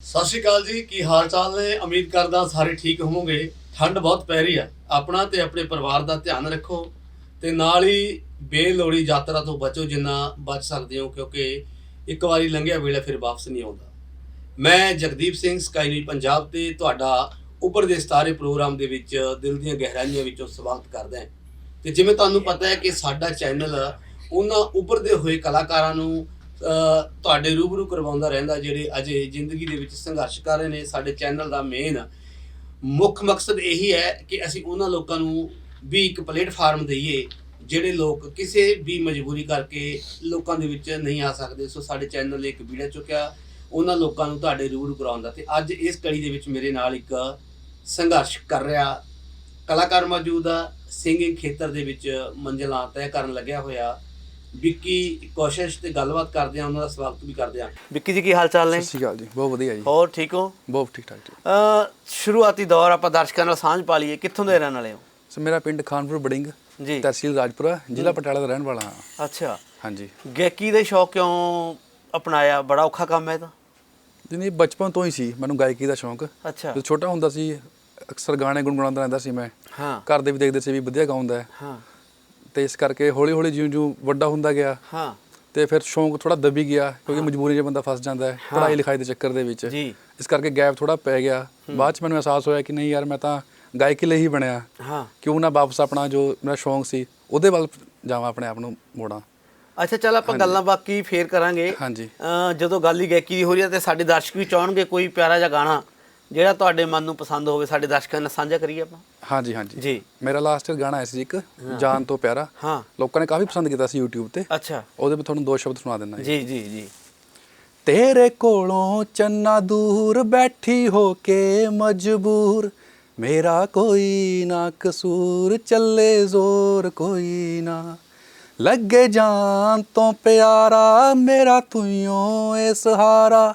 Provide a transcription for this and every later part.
ਸਤਿ ਸ਼੍ਰੀ ਅਕਾਲ ਜੀ, ਕੀ ਹਾਲ ਚਾਲ ਨੇ? ਉਮੀਦ ਕਰਦਾ ਸਾਰੇ ਠੀਕ ਹੋਵੋਗੇ। ਠੰਡ ਬਹੁਤ ਪੈ ਰਹੀ ਆ। ਆਪਣਾ ਤੇ ਆਪਣੇ ਪਰਿਵਾਰ ਦਾ ਧਿਆਨ ਰੱਖੋ ਤੇ ਨਾਲ ਹੀ ਬੇਲੋੜੀ ਯਾਤਰਾ ਤੋਂ ਬਚੋ ਜਿੰਨਾ ਬਚ ਸਕਦੇ ਹੋ, ਕਿਉਂਕਿ ਇੱਕ ਵਾਰੀ ਲੰਘਿਆ ਵੇਲਾ ਫਿਰ ਵਾਪਸ ਨਹੀਂ ਆਉਂਦਾ। ਮੈਂ ਜਗਦੀਪ ਸਿੰਘ, ਸਕਾਈ ਨਿਊਜ਼ ਪੰਜਾਬ ਤੇ ਤੁਹਾਡਾ ਉੱਪਰ ਦੇ ਸਤਾਰੇ ਪ੍ਰੋਗਰਾਮ ਦੇ ਵਿੱਚ ਦਿਲ ਦੀਆਂ ਗਹਿਰਾਈਆਂ ਵਿੱਚੋਂ ਸਵਾਗਤ ਕਰਦਾ ਹਾਂ। ਤੇ ਜਿਵੇਂ ਤੁਹਾਨੂੰ ਪਤਾ ਹੈ ਕਿ ਸਾਡਾ ਚੈਨਲ ਉਹਨਾਂ ਉੱਭਰਦੇ ਹੋਏ ਕਲਾਕਾਰਾਂ ਨੂੰ ਤੁਹਾਡੇ ਰੂਬਰੂ ਕਰਵਾਉਂਦਾ ਰਹਿੰਦਾ ਜਿਹੜੇ ਅਜੇ ਜ਼ਿੰਦਗੀ ਦੇ ਵਿੱਚ ਸੰਘਰਸ਼ ਕਰ ਰਹੇ ਨੇ, ਸਾਡੇ ਚੈਨਲ ਦਾ ਮੇਨ ਮੁੱਖ ਮਕਸਦ ਇਹੀ ਹੈ ਕਿ ਅਸੀਂ ਉਹਨਾਂ ਲੋਕਾਂ ਨੂੰ ਵੀ ਇੱਕ ਪਲੇਟਫਾਰਮ ਦਈਏ, ਜਿਹੜੇ ਲੋਕ ਕਿਸੇ ਵੀ ਮਜਬੂਰੀ ਕਰਕੇ ਲੋਕਾਂ ਦੇ ਵਿੱਚ ਨਹੀਂ ਆ ਸਕਦੇ। ਸੋ ਸਾਡੇ ਚੈਨਲ ਨੇ ਇੱਕ ਵੀਡੀਓ ਚੁੱਕਿਆ, ਉਹਨਾਂ ਲੋਕਾਂ ਨੂੰ ਤੁਹਾਡੇ ਰੂਬਰੂ ਕਰਾਉਣ ਦਾ ਤੇ ਅੱਜ ਇਸ ਕੜੀ ਦੇ ਵਿੱਚ ਮੇਰੇ ਨਾਲ ਇੱਕ ਸੰਘਰਸ਼ ਕਰ ਰਿਹਾ ਕਲਾਕਾਰ ਮੌਜੂਦ ਆ। ਸਿੰਗਿੰਗ ਖੇਤਰ ਦੇ ਵਿੱਚ ਮੰਜ਼ਿਲਾਂ ਤੈਅ ਕਰਨ ਲੱਗਿਆ ਹੋਇਆ। ਵਿੱਕੀ ਕੋਸ਼ਿਸ਼ ਤੇ ਗੱਲਬਾਤ ਕਰਦੇ ਆ ਉਹਨਾਂ ਦਾ ਸਵਾਗਤ ਵੀ ਕਰਦੇ ਆ। ਵਿੱਕੀ ਜੀ ਕੀ ਹਾਲ ਚਾਲ ਨੇ? ਸਤਿ ਸ਼੍ਰੀ ਅਕਾਲ ਜੀ ਬਹੁਤ ਵਧੀਆ ਜੀ। ਹੋਰ ਠੀਕ ਹੋ? ਬਹੁਤ ਠੀਕ ਠਾਕ ਜੀ। ਅ ਸ਼ੁਰੂਆਤੀ ਦੌਰ ਆਪਾਂ ਦਰਸ਼ਕਾਂ ਨਾਲ ਸਾਂਝ ਪਾ ਲਈਏ ਕਿੱਥੋਂ ਦੇ ਰਹਿਣ ਵਾਲੇ ਹੋ? ਸੋ ਮੇਰਾ ਪਿੰਡ ਖਾਨਪੁਰ ਬੜਿੰਗ ਜੀ। ਤਹਿਸੀਲ ਰਾਜਪੁਰਾ ਜ਼ਿਲ੍ਹਾ ਪਟਿਆਲਾ ਦਾ ਰਹਿਣ ਵਾਲਾ ਹਾਂ। ਅੱਛਾ। ਹਾਂਜੀ। ਗਾਇਕੀ ਦੇ ਸ਼ੌਕ ਕਿਉਂ ਅਪਣਾਇਆ? ਬੜਾ ਔਖਾ ਕੰਮ ਹੈ ਇਹ ਤਾਂ। ਜਿੰਨੀ ਬਚਪਨ ਤੋਂ ਹੀ ਸੀ ਮੈਨੂੰ ਗਾਇਕੀ ਦਾ ਸ਼ੌਂਕ। ਅੱਛਾ। ਜਦੋਂ ਛੋਟਾ ਹੁੰਦਾ ਸੀ ਅਕਸਰ ਗਾਣੇ ਗੁੰਗਣਾਉਂਦਾ ਰਹਿੰਦਾ ਸੀ ਮੈਂ। ਹਾਂ। ਘਰ ਦੇ ਵੀ ਦੇਖਦੇ ਸੀ ਵੀ ਵਧੀਆ ਗਾਉਂਦਾ ਹੈ। ਹਾਂ। ਤੇ ਇਸ ਕਰਕੇ ਹੌਲੀ ਹੌਲੀ ਜਿਉਂ ਜਿਉਂ ਵੱਡਾ ਹੁੰਦਾ ਗਿਆ ਹਾਂ। ਤੇ ਫਿਰ ਸ਼ੌਂਕ ਥੋੜਾ ਦਬੀ ਗਿਆ ਕਿਉਂਕਿ ਮਜਬੂਰੀ 'ਚ ਬੰਦਾ ਫਸ ਜਾਂਦਾ ਹੈ ਪੜ੍ਹਾਈ ਲਿਖਾਈ ਦੇ ਚੱਕਰ ਦੇ ਵਿੱਚ। ਜੀ। ਇਸ ਕਰਕੇ ਗੈਪ ਥੋੜਾ ਪੈ ਗਿਆ। ਬਾਅਦ 'ਚ ਮੈਨੂੰ ਅਹਿਸਾਸ ਹੋਇਆ ਕਿ ਨਹੀਂ ਯਾਰ ਮੈਂ ਤਾਂ ਗਾਇਕੀ ਲਈ ਹੀ ਬਣਿਆ। ਹਾਂ। ਕਿਉਂ ਨਾ ਵਾਪਸ ਆਪਣਾ ਜੋ ਮੇਰਾ ਸ਼ੌਂਕ ਸੀ ਉਹਦੇ ਵੱਲ ਜਾਵਾਂ ਆਪਣੇ ਆਪ ਨੂੰ ਮੋੜਾਂ। ਅੱਛਾ ਚੱਲ ਆਪਾਂ ਗੱਲਾਂ ਬਾਕੀ ਫੇਰ ਕਰਾਂਗੇ। ਹਾਂਜੀ। ਜਦੋਂ ਗੱਲ ਹੀ ਗਾਇਕੀ ਦੀ ਹੋ ਰਹੀ ਹੈ ਤੇ ਸਾਡੇ ਦਰਸ਼ਕ ਵੀ ਚਾਹਣਗੇ ਕੋਈ ਪਿਆਰਾ ਜਿਹਾ ਗਾਣਾ। ਜਿਹੜਾ ਤੁਹਾਡੇ ਮਨ ਨੂੰ ਪਸੰਦ ਹੋਵੇ ਸਾਡੇ ਦਰਸ਼ਕਾਂ ਨਾਲ ਸਾਂਝਾ ਕਰੀਏ ਆਪਾਂ। ਹਾਂਜੀ ਹਾਂਜੀ। ਜੀ। ਮੇਰਾ ਲਾਸਟ ਗਾਣਾ ਆਇਆ ਸੀ ਇੱਕ ਜਾਨ ਤੋਂ ਪਿਆਰਾ। ਹਾਂ। ਲੋਕਾਂ ਨੇ ਕਾਫੀ ਪਸੰਦ ਕੀਤਾ ਸੀ YouTube ਤੇ। ਅੱਛਾ। ਉਹਦੇ ਵਿੱਚ ਤੁਹਾਨੂੰ ਦੋ ਸ਼ਬਦ ਸੁਣਾ ਦਿੰਦਾ ਜੀ। ਜੀ ਜੀ ਤੇਰੇ ਕੋਲੋਂ ਚੰਨਾ ਦੂਰ ਬੈਠੀ ਹੋ ਕੇ ਮਜਬੂਰ ਮੇਰਾ ਕੋਈ ਨਾ ਕਸੂਰ ਚੱਲੇ ਜ਼ੋਰ ਕੋਈ ਨਾ। ਲੱਗੇ ਜਾਨ ਤੋਂ ਪਿਆਰਾ ਮੇਰਾ ਤੁਈਓ ਏ ਸਹਾਰਾ।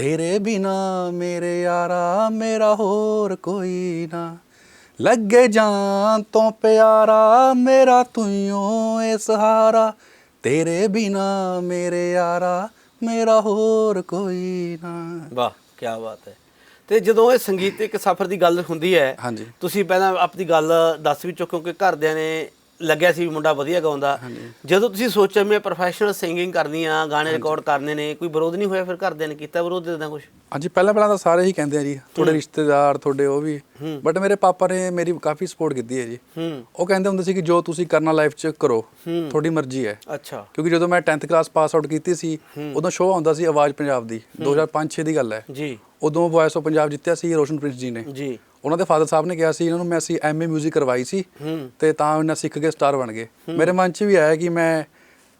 ਤੇਰੇ ਬਿਨਾ ਮੇਰੇ ਯਾਰਾ ਮੇਰਾ ਹੋਰ ਕੋਈ ਨਾ। ਲੱਗੇ ਜਾਨ ਤੋਂ ਪਿਆਰਾ ਮੇਰਾ ਤੁਈਓ ਏ ਸਹਾਰਾ। ਤੇਰੇ ਬਿਨਾ ਮੇਰੇ ਯਾਰਾ ਮੇਰਾ ਹੋਰ ਕੋਈ ਨਾ। ਵਾਹ ਕੀ ਬਾਤ ਹੈ। ਤੇ ਜਦੋਂ ਇਹ ਸੰਗੀਤਿਕ ਸਫ਼ਰ ਦੀ ਗੱਲ ਹੁੰਦੀ ਹੈ ਹਾਂਜੀ। ਤੁਸੀਂ ਪਹਿਲਾਂ ਆਪਣੀ ਗੱਲ ਦੱਸ ਵੀ ਚੁੱਕੇ ਹੋ ਕਿ ਘਰਦਿਆਂ ਨੇ ਲੱਗਿਆ ਸੀ ਵੀ ਮੁੰਡਾ ਵਧੀਆ ਗਾਉਂਦਾ। ਜਦੋਂ ਤੁਸੀਂ ਸੋਚਿਆ ਮੈਂ ਪ੍ਰੋਫੈਸ਼ਨਲ ਸਿੰਗਿੰਗ ਕਰਨੀ ਆ ਗਾਣੇ ਰਿਕਾਰਡ ਕਰਨੇ ਨੇ ਕੋਈ ਵਿਰੋਧ ਨਹੀਂ ਹੋਇਆ ਫਿਰ ਘਰਦਿਆਂ ਨੇ ਕੀਤਾ ਵਿਰੋਧ ਇਦਾਂ ਕੁਝ ਹਾਂਜੀ ਪਹਿਲਾਂ ਪਹਿਲਾਂ ਤਾਂ ਸਾਰੇ ਹੀ ਕਹਿੰਦੇ ਆ ਜੀ ਤੁਹਾਡੇ ਰਿਸ਼ਤੇਦਾਰ ਤੁਹਾਡੇ ਉਹ ਵੀ। ਬਟ ਮੇਰੇ ਪਾਪਾ ਨੇ ਮੇਰੀ ਕਾਫੀ ਸਪੋਰਟ ਕੀਤੀ ਹੈ ਜੀ। ਉਹ ਕਹਿੰਦੇ ਹੁੰਦੇ ਸੀ ਕਿ ਜੋ ਤੁਸੀਂ ਕਰਨਾ ਲਾਈਫ 'ਚ ਕਰੋ। ਤੁਹਾਡੀ ਮਰਜ਼ੀ ਹੈ। ਅੱਛਾ। ਕਿਉਂਕਿ ਜਦੋਂ ਮੈਂ 10th ਕਲਾਸ ਪਾਸ ਆਊਟ ਕੀਤੀ ਸੀ ਉਦੋਂ ਸ਼ੋਅ ਆਉਂਦਾ ਸੀ ਆਵਾਜ਼ ਪੰਜਾਬ ਦੀ 2005-6 ਦੀ ਗੱਲ ਹੈ। ਜੀ। ਉਦੋਂ ਵੌਇਸ ਆਫ ਪੰਜਾਬ ਜਿੱਤਿਆ ਸੀ ਰੋਸ਼ਨ ਪ੍ਰਿੰਸ ਜੀ ਨੇ। ਜੀ। ਉਹਨਾਂ ਦੇ ਫਾਦਰ ਸਾਹਿਬ ਨੇ ਕਿਹਾ ਸੀ ਇਹਨਾਂ ਨੂੰ ਮੈਂ ਅਸੀਂ ਐਮਏ 뮤직 ਕਰਵਾਈ ਸੀ ਹੂੰ ਤੇ ਤਾਂ ਉਹਨਾਂ ਸਿੱਖ ਕੇ ਸਟਾਰ ਬਣ ਗਏ ਮੇਰੇ ਮਨ 'ਚ ਵੀ ਆਇਆ ਕਿ ਮੈਂ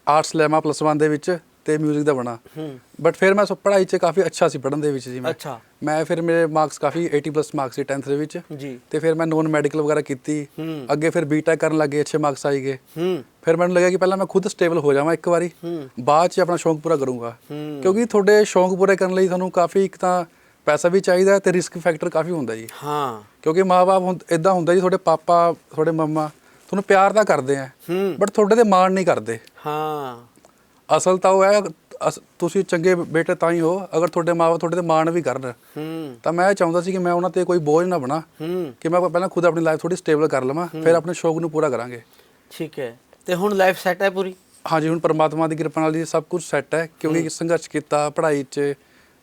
ਆਰਟਸ ਲੈਵਾਂ ਪਲੱਸ 1 ਦੇ ਵਿੱਚ ਤੇ 뮤직 ਦਾ ਬਣਾ ਹੂੰ ਬਟ ਫਿਰ ਮੈਂ ਸੋ ਪੜ੍ਹਾਈ 'ਚ ਕਾਫੀ ਅੱਛਾ ਸੀ ਪੜ੍ਹਨ ਦੇ ਵਿੱਚ ਜੀ ਮੈਂ ਅੱਛਾ ਮੈਂ ਫਿਰ ਮੇਰੇ ਮਾਰਕਸ ਕਾਫੀ 80 ਪਲੱਸ ਮਾਰਕਸ ਸੀ 10th ਦੇ ਵਿੱਚ ਜੀ ਤੇ ਫਿਰ ਮੈਂ ਨੋਨ ਮੈਡੀਕਲ ਵਗੈਰਾ ਕੀਤੀ ਹੂੰ ਅੱਗੇ ਫਿਰ ਬੀਟੈਕ ਕਰਨ ਲੱਗੇ ਅੱਛੇ ਮਾਰਕਸ ਆਈ ਗਏ ਹੂੰ ਫਿਰ ਮੈਨੂੰ ਲੱਗਿਆ ਕਿ ਪਹਿਲਾਂ ਮੈਂ ਖੁਦ ਸਟੇਬਲ ਹੋ ਜਾਵਾਂ ਇੱਕ ਵਾਰੀ ਹੂੰ ਬਾਅਦ 'ਚ ਆਪਣਾ ਸ਼ੌਂਕ ਪੂਰਾ ਕਰੂੰਗਾ ਹੂੰ ਕਿਉਂਕਿ ਤੁਹਾਡੇ ਸ਼ੌਂਕ ਪੂਰੇ ਕਰਨ ਲਈ ਤੁਹਾਨੂੰ ਕਾਫੀ ਇੱਕ ਤਾਂ ਪੈਸਾ ਵੀ ਚਾਹੀਦਾ ਤੇ ਰਿਸਕ ਫੈਕਟਰ ਕਾਫੀ ਹੁੰਦਾ ਜੀ। ਹਾਂ। ਕਿਉਂਕਿ ਮਾਪੇ ਇਦਾਂ ਹੁੰਦਾ ਜੀ ਤੁਹਾਡੇ ਪਾਪਾ ਤੁਹਾਡੇ ਮੰਮਾ ਤੁਹਾਨੂੰ ਪਿਆਰ ਤਾਂ ਕਰਦੇ ਆ ਬਟ ਤੁਹਾਡੇ ਤੇ ਮਾਣ ਨਹੀਂ ਕਰਦੇ। ਹਾਂ। ਅਸਲ ਤਾਂ ਉਹ ਹੈ ਤੁਸੀਂ ਚੰਗੇ ਬੇਟੇ ਤਾਂ ਹੀ ਹੋ ਅਗਰ ਤੁਹਾਡੇ ਮਾਪੇ ਤੁਹਾਡੇ ਤੇ ਮਾਣ ਵੀ ਕਰਨ। ਤਾਂ ਮੈਂ ਚਾਹੁੰਦਾ ਸੀ ਕਿ ਮੈਂ ਉਹਨਾਂ ਤੇ ਕੋਈ ਬੋਝ ਨਾ ਬਣਾ ਕਿ ਮੈਂ ਪਹਿਲਾਂ ਖੁਦ ਆਪਣੀ ਲਾਈਫ ਥੋੜੀ ਸਟੇਬਲ ਕਰ ਲਵਾਂ ਫਿਰ ਆਪਣੇ ਸ਼ੌਕ ਨੂੰ ਪੂਰਾ ਕਰਾਂਗੇ। ਠੀਕ ਹੈ। ਤੇ ਹੁਣ ਲਾਈਫ ਸੈਟ ਹੈ ਪੂਰੀ? ਹਾਂਜੀ ਹੁਣ ਪਰਮਾਤਮਾ ਦੀ ਕਿਰਪਾ ਨਾਲ ਜੀ ਸਭ ਕੁਝ ਸੈੱਟ ਹੈ ਕਿਉਂਕਿ ਸੰਘਰਸ਼ ਕੀਤਾ ਪੜ੍ਹਾਈ 'ਚ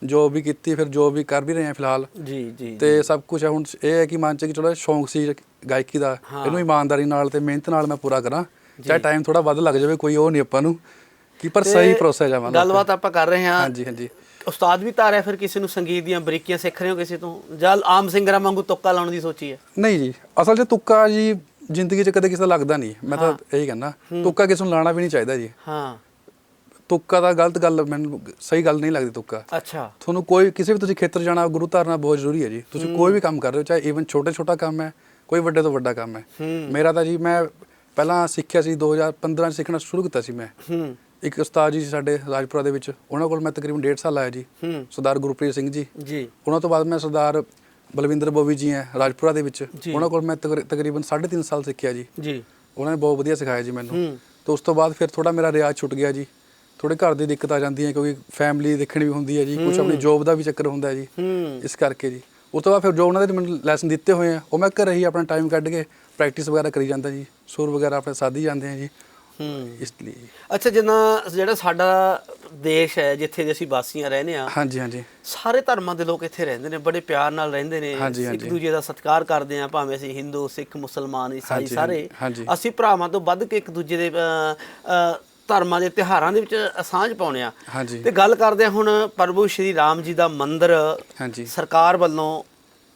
ਜੋ ਵੀ ਕੀਤੀ ਫਿਰ ਜੋ ਵੀ ਕਰ ਵੀ ਰਹੇ ਹਾਂ ਫਿਲਹਾਲ। ਜੀ ਜੀ ਤੇ ਸਭ ਕੁਝ ਹੁਣ ਇਹ ਹੈ ਕਿ ਮਨ 'ਚ ਕਿ ਚਲੋ ਸ਼ੌਂਕ ਸੀ ਗਾਇਕੀ ਦਾ। ਇਹਨੂੰ ਇਮਾਨਦਾਰੀ ਨਾਲ ਤੇ ਮਿਹਨਤ ਨਾਲ ਮੈਂ ਪੂਰਾ ਕਰਾਂ। ਚਾਹੇ ਟਾਈਮ ਥੋੜਾ ਵੱਧ ਲੱਗ ਜਾਵੇ ਕੋਈ ਉਹ ਨਹੀਂ ਆਪਾਂ ਨੂੰ ਕਿ ਪਰ ਸਹੀ ਪ੍ਰੋਸੈਸ ਜਾਵਾਂ ਗੱਲਬਾਤ ਆਪਾਂ ਕਰ ਰਹੇ ਹਾਂ। ਹਾਂਜੀ ਹਾਂਜੀ। ਉਸਤਾਦ ਵੀ ਧਾਰਿਆ ਫਿਰ ਕਿਸੇ ਨੂੰ ਸੰਗੀਤ ਦੀਆਂ ਬਰੀਕੀਆਂ ਸਿੱਖ ਰਹੇ ਹੋ ਕਿਸੇ ਤੋਂ? ਜਾਂ ਆਮ ਸਿੰਗਰਾਂ ਵਾਂਗੂ ਤੁੱਕਾ ਲਾਉਣ ਦੀ ਸੋਚੀ ਹੈ? ਨਹੀਂ ਜੀ ਅਸਲ 'ਚ ਤੁੱਕਾ ਜੀ ਜ਼ਿੰਦਗੀ 'ਚ ਕਦੇ ਕਿਸੇ ਦਾ ਲੱਗਦਾ ਨਹੀਂ। ਮੈਂ ਤਾਂ ਇਹੀ ਕਹਿੰਦਾ ਤੁੱਕਾ ਕਿਸੇ ਨੂੰ ਲਾਣਾ ਵੀ ਨਹੀਂ ਚਾਹੀਦਾ ਜੀ। ਹਾਂ। ਤੁੱਕਾ ਦਾ ਗਲਤ ਗੱਲ ਮੈਨੂੰ ਸਹੀ ਗੱਲ ਨਹੀਂ ਲੱਗਦੀ ਤੁੱਕਾ। ਅੱਛਾ। ਤੁਹਾਨੂੰ ਕੋਈ ਕਿਸੇ ਵੀ ਤੁਸੀਂ ਖੇਤਰ ਜਾਣਾ ਗੁਰੂ ਧਾਰਨਾ ਬਹੁਤ ਜ਼ਰੂਰੀ ਹੈ ਜੀ। ਤੁਸੀਂ ਕੋਈ ਵੀ ਕੰਮ ਕਰ ਰਹੇ ਹੋ ਚਾਹੇ ਈਵਨ ਛੋਟੇ ਛੋਟਾ ਕੰਮ ਹੈ ਕੋਈ ਵੱਡੇ ਤੋਂ ਵੱਡਾ ਕੰਮ ਹੈ। ਮੇਰਾ ਤਾਂ ਜੀ ਮੈਂ ਪਹਿਲਾਂ ਸਿੱਖਿਆ ਸੀ 2015 ਚ ਸਿੱਖਣਾ ਸ਼ੁਰੂ ਕੀਤਾ ਸੀ ਮੈਂ। ਇੱਕ ਉਸਤਾਦ ਜੀ ਸੀ ਸਾਡੇ ਰਾਜਪੁਰਾ ਦੇ ਵਿੱਚ ਉਹਨਾਂ ਕੋਲ ਮੈਂ ਤਕਰੀਬਨ 1.5 ਸਾਲ ਆਇਆ ਜੀ। ਸਰਦਾਰ ਗੁਰਪ੍ਰੀਤ ਸਿੰਘ ਜੀ। ਜੀ। ਉਹਨਾਂ ਤੋਂ ਬਾਅਦ ਮੈਂ ਸਰਦਾਰ ਬਲਵਿੰਦਰ ਬੋਵੀ ਜੀ ਹੈ ਰਾਜਪੁਰਾ ਦੇ ਵਿੱਚ। ਉਹਨਾਂ ਕੋਲ ਮੈਂ ਤਕਰ- ਤਕਰੀਬਨ 3.5 ਸਾਲ ਸਿੱਖਿਆ ਜੀ। ਜੀ। ਉਹਨਾਂ ਨੇ ਬਹੁਤ ਵਧੀਆ ਸਿਖਾਇਆ ਜੀ ਮੈਨੂੰ। ਤੇ ਉਸ ਤੋਂ ਬਾਅਦ ਫਿਰ ਥੋੜਾ ਮੇਰਾ ਰਿਆਜ਼ ਛੁੱਟ ਗਿਆ ਜੀ। ਥੋੜੇ ਘਰ ਦੀ ਦਿੱਕਤ ਆ ਜਾਂਦੀ ਹੈ ਕਿਉਂਕਿ ਫੈਮਿਲੀ ਦੇਖਣੀ ਵੀ ਹੁੰਦੀ ਹੈ ਜੀ ਕੁਝ ਆਪਣੀ ਜੋਬ ਦਾ ਵੀ ਚੱਕਰ ਹੁੰਦਾ ਜੀ। ਇਸ ਕਰਕੇ ਜੀ। ਉਸ ਤੋਂ ਬਾਅਦ ਫਿਰ ਜੋ ਉਹਨਾਂ ਦੇ ਮੈਨੂੰ ਲੈਸਨ ਦਿੱਤੇ ਹੋਏ ਆ ਉਹ ਮੈਂ ਘਰੇ ਹੀ ਆਪਣਾ ਟਾਈਮ ਕੱਢ ਕੇ ਪ੍ਰੈਕਟਿਸ ਵਗੈਰਾ ਕਰੀ ਜਾਂਦਾ ਜੀ। ਸੁਰ ਵਗੈਰਾ ਆਪਣੇ ਸਾਦੀ ਜਾਂਦੇ ਆ ਜੀ। ਹੂੰ। ਇਸ ਲਈ। ਅੱਛਾ ਜਿੰਨਾ ਜਿਹੜਾ ਸਾਡਾ ਦੇਸ਼ ਹੈ ਜਿੱਥੇ ਦੇ ਅਸੀਂ ਵਾਸੀਆਂ ਰਹਿੰਦੇ ਆ ਹਾਂਜੀ ਹਾਂਜੀ। ਸਾਰੇ ਧਰਮਾਂ ਦੇ ਲੋਕ ਇੱਥੇ ਰਹਿੰਦੇ ਨੇ ਬੜੇ ਪਿਆਰ ਨਾਲ ਰਹਿੰਦੇ ਨੇ। ਇੱਕ। ਦੂਜੇ ਦਾ ਸਤਿਕਾਰ ਕਰਦੇ ਆ ਭਾਵੇਂ ਅਸੀਂ ਹਿੰਦੂ ਸਿੱਖ ਮੁਸਲਮਾਨ ਈਸਾਈ ਸਾਰੇ। ਅਸੀਂ ਭਰਾਵਾਂ ਤੋਂ ਵੱਧ ਕੇ ਇੱਕ ਦੂਜੇ ਦੇ ਧਰਮਾਂ ਦੇ ਤਿਹਾਰਾਂ ਦੇ ਵਿੱਚ ਸਾਂਝ ਪਾਉਣੇ ਆ ਤੇ ਗੱਲ ਕਰਦੇ ਆ ਹੁਣ ਪ੍ਰਭੂ ਸ਼੍ਰੀ ਰਾਮ ਜੀ ਦਾ ਮੰਦਿਰ ਹਾਂਜੀ। ਸਰਕਾਰ ਵੱਲੋਂ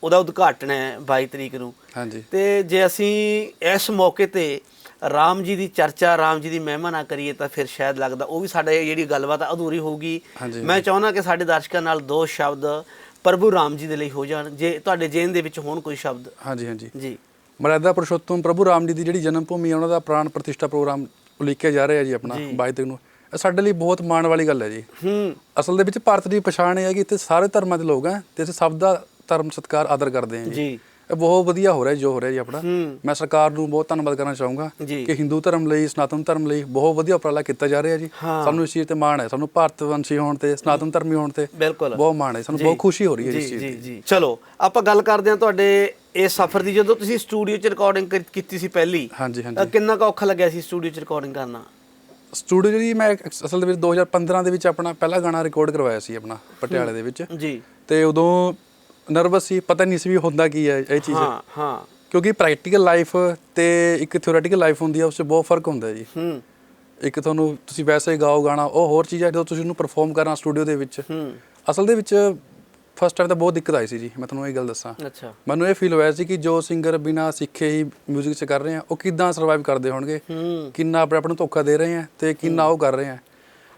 ਉਹਦਾ ਉਦਘਾਟਨ ਹੈ 22 ਤਰੀਕ ਨੂੰ। ਹਾਂਜੀ। ਤੇ ਜੇ ਅਸੀਂ ਇਸ ਮੌਕੇ ਤੇ ਰਾਮ ਜੀ ਦੀ ਚਰਚਾ ਰਾਮ ਜੀ ਦੀ ਮਹਿਮਾ ਨਾ ਕਰੀਏ ਤਾਂ ਫਿਰ ਸ਼ਾਇਦ ਲੱਗਦਾ ਉਹ ਵੀ ਸਾਡੇ ਜਿਹੜੀ ਗੱਲਬਾਤ ਅਧੂਰੀ ਹੋਊਗੀ। ਮੈਂ ਚਾਹੁੰਦਾ ਕਿ ਸਾਡੇ ਦਰਸ਼ਕਾਂ ਨਾਲ ਦੋ ਸ਼ਬਦ ਪ੍ਰਭੂ ਰਾਮ ਜੀ ਦੇ ਲਈ ਹੋ ਜਾਣ। ਜੇ ਤੁਹਾਡੇ ਜੇਨ ਦੇ ਵਿੱਚ ਹੋਣ ਕੋਈ ਸ਼ਬਦ। ਹਾਂਜੀ ਹਾਂਜੀ। ਜੀ। ਮਰਿਆਦਾ ਪੁਰਸ਼ੋਤਮ ਪ੍ਰਭੂ ਰਾਮ ਜੀ ਦੀ ਜਿਹੜੀ ਜਨਮ ਭੂਮੀ ਹੈ ਉਹਨਾਂ ਦਾ ਪ੍ਰਾਣ ਪ੍ਰਤਿਸ਼ਠਾ ਪ੍ਰੋਗਰਾਮ ਉਲੀਕਿਆ ਜਾ ਰਿਹਾ ਜੀ ਆਪਣਾ। 22 ਤਰੀਕ ਨੂੰ। ਇਹ ਸਾਡੇ ਲਈ ਬਹੁਤ ਮਾਣ ਵਾਲੀ ਗੱਲ ਹੈ ਜੀ। ਹੂੰ। ਅਸਲ ਦੇ ਵਿੱਚ ਭਾਰਤ ਦੀ ਪਛਾਣ ਇਹ ਹੈ ਕਿ ਇੱਥੇ ਸਾਰੇ ਧਰਮਾਂ ਦੇ ਲੋਕ ਹੈ ਤੇ ਇੱਥੇ ਸਭ ਦਾ ਧਰਮ ਸਤਿਕਾਰ ਆਦਰ ਕਰਦੇ ਆ ਜੀ। ਜੀ। ਇਹ ਬਹੁਤ ਵਧੀਆ ਹੋ ਰਿਹਾ ਜੋ ਹੋ ਰਿਹਾ ਜੀ ਆਪਣਾ। ਮੈਂ ਸਰਕਾਰ ਨੂੰ ਬਹੁਤ ਧੰਨਵਾਦ ਕਰਨਾ ਚਾਹੂੰਗਾ। ਕਿ ਹਿੰਦੂ ਧਰਮ ਲਈ ਸਨਾਤਨ ਧਰਮ ਲਈ ਬਹੁਤ ਵਧੀਆ ਉਪਰਾਲਾ ਕੀਤਾ ਜਾ ਰਿਹਾ ਜੀ। ਸਾਨੂੰ ਇਸ ਚੀਜ਼ ਤੇ ਮਾਣ ਹੈ ਸਾਨੂੰ ਭਾਰਤ ਵੰਸ਼ੀ ਹੋਣ ਤੇ ਸਨਾਤਨ ਧਰਮੀ ਹੋਣ ਤੇ ਬਹੁਤ ਮਾਣ ਹੈ ਸਾਨੂੰ। ਬਹੁਤ ਖੁਸ਼ੀ ਹੋ ਰਹੀ ਹੈ ਇਸ ਚੀਜ਼ ਦੀ। ਚਲੋ ਆਪਾਂ ਗੱਲ ਕਰਦੇ ਹਾਂ ਤੁਹਾਡੇ ਇਸ ਸਫ਼ਰ ਦੀ ਜਦੋਂ ਤੁਸੀਂ ਸਟੂਡੀਓ 'ਚ ਰਿਕਾਰਡਿੰਗ ਕੀਤੀ ਸੀ ਪਹਿਲੀ ਹਾਂਜੀ ਅ, ਹਾਂਜੀ ਕਿੰਨਾ ਕੁ ਔਖਾ ਲੱਗਿਆ ਸੀ ਸਟੂਡੀਓ 'ਚ ਰਿਕਾਰਡਿੰਗ ਕਰਨਾ? ਸਟੂਡੀਓ ਜੀ ਮੈਂ ਅਸਲ ਦੇ ਵਿੱਚ 2015 ਦੇ ਵਿੱਚ ਆਪਣਾ ਪਹਿਲਾ ਗਾਣਾ ਰਿਕਾਰਡ ਕਰਵਾਇਆ ਸੀ ਆਪਣਾ ਪਟਿਆਲੇ ਦੇ ਵਿੱਚ। ਜੀ। ਤੇ ਉਦੋਂ ਨਰਵਸ ਸੀ ਪਤਾ ਨਹੀਂ ਸੀ ਵੀ ਹੁੰਦਾ ਕੀ ਹੈ ਇਹ ਚੀਜ਼। ਹਾਂ ਹਾਂ। ਕਿਉਂਕਿ ਪ੍ਰੈਕਟੀਕਲ ਲਾਈਫ ਤੇ ਇੱਕ ਥਿਓਰੈਟੀਕਲ ਲਾਈਫ ਹੁੰਦੀ ਹੈ ਉਸ 'ਚ ਬਹੁਤ ਫ਼ਰਕ ਹੁੰਦਾ ਹੈ ਜੀ। ਹੂੰ। ਇੱਕ ਤੁਹਾਨੂੰ ਤੁਸੀਂ ਵੈਸੇ ਗਾਓ ਗਾਣਾ ਉਹ ਹੋਰ ਚੀਜ਼ ਹੈ ਜਦੋਂ ਤੁਸੀਂ ਉਹਨੂੰ ਪਰਫਾਰਮ ਕਰਨਾ ਸਟੂਡੀਓ ਦੇ ਵਿੱਚ ਹੂੰ। ਅਸਲ ਦੇ ਵਿੱਚ ਫਸਟ ਟਾਈਮ ਤਾਂ ਬਹੁਤ ਦਿੱਕਤ ਆਈ ਸੀ ਜੀ ਮੈਂ ਤੁਹਾਨੂੰ ਇਹ ਗੱਲ ਦੱਸਾਂ। ਅੱਛਾ। ਮੈਨੂੰ ਇਹ ਫੀਲ ਹੋਇਆ ਸੀ ਕਿ ਜੋ ਸਿੰਗਰ ਬਿਨਾ ਸਿੱਖੇ ਹੀ 뮤직 'ਚ ਕਰ ਰਹੇ ਆ ਉਹ ਕਿੱਦਾਂ ਸਰਵਾਈਵ ਕਰਦੇ ਹੋਣਗੇ। ਹੂੰ। ਕਿੰਨਾ ਆਪਣੇ ਆਪ ਨੂੰ ਧੋਖਾ ਦੇ ਰਹੇ ਆ ਤੇ ਕਿੰਨਾ ਉਹ ਕਰ ਰਹੇ ਆ।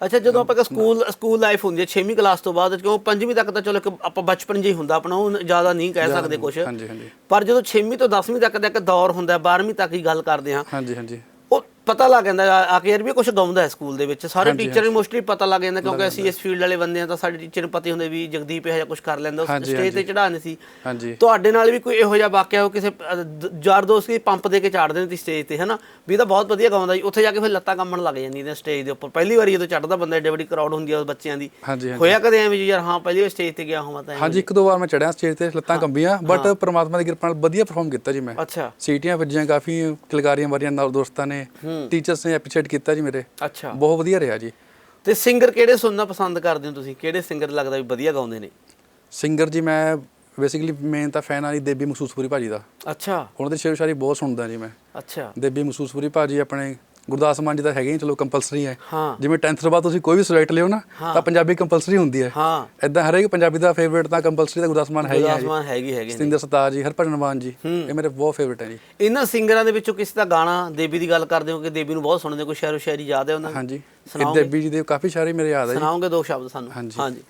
ਅੱਛਾ ਜਦੋਂ ਆਪਾਂ ਕਿ ਸਕੂਲ ਸਕੂਲ ਲਾਈਫ ਹੁੰਦੀ ਹੈ 6ਵੀਂ ਕਲਾਸ ਤੋਂ ਬਾਅਦ ਕਿਉਂ 5ਵੀਂ ਤੱਕ ਤਾਂ ਚਲੋ ਇੱਕ ਆਪਾਂ ਬਚਪਨ ਜਿਹਾ ਹੁੰਦਾ ਆਪਣਾ ਉਹ ਜ਼ਿਆਦਾ ਨਹੀਂ ਕਹਿ ਸਕਦੇ ਕੁਝ ਹਾਂਜੀ ਹਾਂਜੀ। ਪਰ ਜਦੋਂ 6ਵੀਂ ਤੋਂ 10ਵੀਂ ਤੱਕ ਦਾ ਇੱਕ ਦੌਰ ਹੁੰਦਾ 12ਵੀਂ ਤੱਕ ਹੀ ਗੱਲ ਕਰਦੇ ਹਾਂ। ਹਾਂਜੀ ਹਾਂਜੀ। ਪਤਾ ਲੱਗ ਜਾਂਦਾ ਆ ਕੇ ਯਾਰ ਵੀ ਕੁਝ ਗਾਉਂਦਾ ਹੈ ਸਕੂਲ ਦੇ ਵਿੱਚ। ਸਾਰੇ ਟੀਚਰ ਨੂੰ ਮੋਸਟਲੀ ਪਤਾ ਲੱਗ ਜਾਂਦਾ ਕਿਉਂਕਿ ਅਸੀਂ ਇਸ ਫੀਲਡ ਵਾਲੇ ਬੰਦੇ ਆ ਤਾਂ ਸਾਡੇ ਟੀਚਰ ਨੂੰ ਪਤਾ ਹੀ ਹੁੰਦਾ ਵੀ ਜਗਦੀਪ ਇਹ ਜਿਹਾ ਕੁਝ ਕਰ ਲੈਂਦਾ ਉਸ ਸਟੇਜ ਤੇ ਚੜਾਣੇ ਸੀ। ਤੁਹਾਡੇ ਨਾਲ ਵੀ ਕੋਈ ਇਹੋ ਜਿਹਾ ਵਾਕਿਆ ਹੋ ਕਿਸੇ ਯਾਰ ਦੋਸਤ ਦੀ ਪੰਪ ਦੇ ਕੇ ਚਾੜਦੇ ਨੇ ਤੀ ਸਟੇਜ ਤੇ ਹਨਾ? ਵੀ ਇਹ ਤਾਂ ਬਹੁਤ ਵਧੀਆ ਗਾਉਂਦਾ ਜੀ। ਉੱਥੇ ਜਾ ਕੇ ਫਿਰ ਲੱਤਾਂ ਕੰਮਣ ਲੱਗ ਜਾਂਦੀਆਂ ਨੇ ਸਟੇਜ ਦੇ ਉੱਪਰ। ਪਹਿਲੀ ਵਾਰੀ ਜਦੋਂ ਚੜਦਾ ਬੰਦਾ ਏਡੇ ਵੱਡੀ ਕਰਾਊਡ ਹੁੰਦੀ ਆ ਉਸ ਬੱਚਿਆਂ ਦੀ। ਹੋਇਆ ਕਦੇ ਐਵੇਂ ਵੀ ਯਾਰ ਹਾਂ ਪਹਿਲੀ ਵਾਰ ਸਟੇਜ ਤੇ ਗਿਆ ਹਾਂ ਤਾਂ। ਹਾਂਜੀ ਇੱਕ ਦੋ ਵਾਰ ਮੈਂ ਚੜਿਆ ਸਟੇਜ ਤੇ ਲੱਤਾਂ ਕੰਬੀਆਂ ਬਟ ਪ੍ਰਮਾਤਮਾ ਦੀ ਕਿਰਪਾ ਨਾਲ ਵਧੀਆ ਪਰਫਾਰਮ ਕੀਤਾ ਜੀ ਮੈਂ। ਅੱਛਾ। ਸੀਟੀਆਂ ਵੱਜੀਆਂ ਕਾਫੀ ਕਿਲਕਾਰੀਆਂ ਮਾਰੀਆਂ ਨਾਲ ਦੋਸਤਾਂ ਨੇ। ਟੀਚਰਸ ਨੇ ਐਪਰੀਸ਼ੀਏਟ ਕੀਤਾ ਜੀ ਮੇਰੇ। ਅੱਛਾ। ਬਹੁਤ ਵਧੀਆ ਰਿਹਾ ਜੀ। ਤੇ ਸਿੰਗਰ ਕਿਹੜੇ ਸੁਣਨਾ ਪਸੰਦ ਕਰਦੇ ਹੋ ਤੁਸੀਂ? ਕਿਹੜੇ ਸਿੰਗਰ ਲੱਗਦਾ ਵੀ ਵਧੀਆ ਗਾਉਂਦੇ ਨੇ? ਸਿੰਗਰ ਜੀ ਮੈਂ ਬੇਸਿਕਲੀ ਮੇਨ ਤਾਂ ਫੈਨ ਆ ਜੀ ਦੇਬੀ ਮਖਸੂਸਪੁਰੀ ਭਾਜੀ ਦਾ। ਅੱਛਾ। ਉਹਨਾਂ ਦੇ ਸ਼ੇਰ ਸ਼ਾਇਰੀ ਬਹੁਤ ਸੁਣਦਾ ਜੀ ਮੈਂ। ਅੱਛਾ। ਦੇਬੀ ਮਖਸੂਸਪੁਰੀ ਭਾਜੀ ਆਪਣੇ ਗੁਰਦਾਸ ਮਾਨ ਜੀ ਦਾ ਹੈਗੇ ਚਲੋ ਕੰਪਲਸਰੀ ਹੈ। ਜਿਵੇਂ 10th ਤੋਂ ਬਾਅਦ ਤੁਸੀਂ ਕੋਈ ਵੀ ਸਬਜੈਕਟ ਲਿਓ ਨਾ ਤਾਂ ਪੰਜਾਬੀ ਕੰਪਲਸਰੀ ਹੁੰਦੀ ਹੈ। ਹਾਂ। ਇਦਾਂ ਹਰੇਕ ਪੰਜਾਬੀ ਦਾ ਫੇਵਰੇਟ ਤਾਂ ਕੰਪਲਸਰੀ ਦਾ ਗੁਰਦਾਸ ਮਾਨ ਹੈ ਹੀ ਹੈ ਜੀ। ਆਸਮਾਨ ਹੈਗੀ ਹੈਗੇ। ਸਤਿੰਦਰ ਸਰਤਾਜ ਜੀ ਹਰਭਜਨ ਮਾਨ ਜੀ ਇਹ ਮੇਰੇ ਬਹੁਤ ਫੇਵਰੇਟ ਹੈ ਜੀ। ਇਹਨਾਂ ਸਿੰਗਰਾਂ ਦੇ ਵਿੱਚੋਂ ਕਿਸੇ ਦਾ ਗਾਣਾ ਦੇਵੀ ਦੀ ਗੱਲ ਕਰਦੇ ਹੋ ਕਿ ਦੇਵੀ ਨੂੰ ਬਹੁਤ ਸੁਣਦੇ ਹੋ, ਕੋਈ ਸ਼ਾਇਰੋ ਸ਼ਾਇਰੀ ਯਾਦ ਹੈ ਉਹਨਾਂ ਦੀ ਹਾਂਜੀ। ਸੁਣਾਓਗੇ? ਦੇਬੀ ਜੀ ਦੇ ਕਾਫੀ ਸ਼ਾਇਰੀ ਮੇਰੇ ਯਾਦ ਹੈ ਸੁਣਾਓਗੇ ਦੋ ਸ਼ਬਦ ਸਾਨੂੰ। ਹਾਂਜੀ।